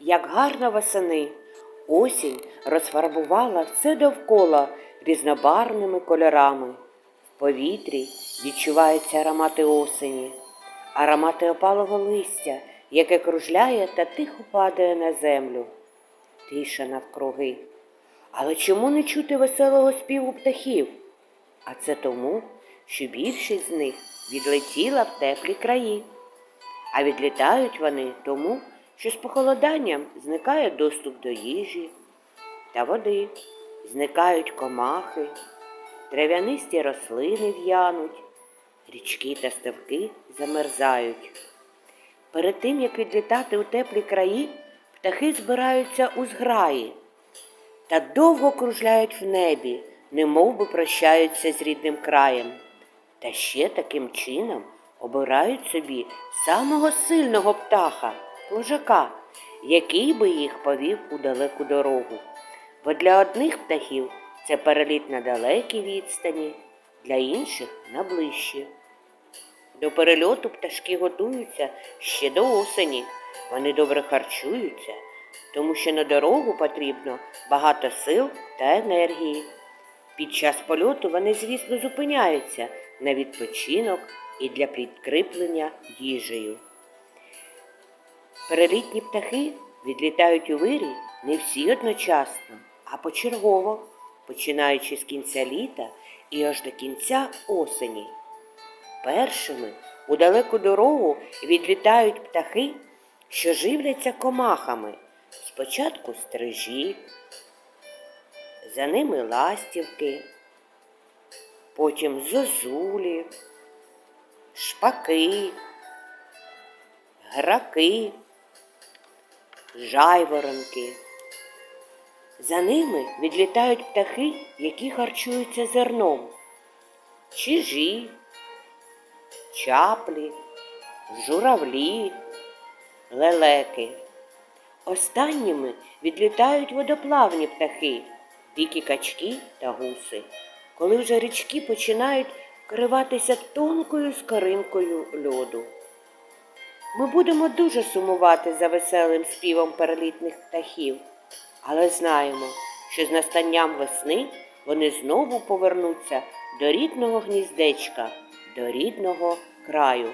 як гарно восени. Осінь розфарбувала все довкола різнобарвними кольорами. В повітрі відчуваються аромати осені, аромати опалого листя, яке кружляє та тихо падає на землю. Тиша навкруги. Але чому не чути веселого співу птахів? А це тому, що більшість з них відлетіла в теплі краї. А відлітають вони тому, що з похолоданням зникає доступ до їжі та води, зникають комахи, трав'янисті рослини в'януть, річки та ставки замерзають. Перед тим, як відлітати у теплі краї, птахи збираються у зграї та довго кружляють в небі, немов би прощаються з рідним краєм. Та ще таким чином обирають собі самого сильного птаха, лужака, який би їх повів у далеку дорогу. Бо для одних птахів це переліт на далекій відстані, для інших на ближчі. До перельоту пташки готуються ще до осені. Вони добре харчуються, тому що на дорогу потрібно багато сил та енергії. Під час польоту вони, звісно, зупиняються на відпочинок і для підкріплення їжею. Перелітні птахи відлітають у вирій не всі одночасно, а почергово, починаючи з кінця літа і аж до кінця осені. Першими у далеку дорогу відлітають птахи, що живляться комахами. Спочатку стрижі, за ними ластівки, потім зозулі, шпаки, граки, жайворонки. За ними відлітають птахи, які харчуються зерном, чижі, чаплі, журавлі, лелеки. Останніми відлітають водоплавні птахи, дикі качки та гуси, коли вже річки починають вкриватися тонкою скаринкою льоду. Ми будемо дуже сумувати за веселим співом перелітних птахів, але знаємо, що з настанням весни вони знову повернуться до рідного гніздечка, до рідного краю.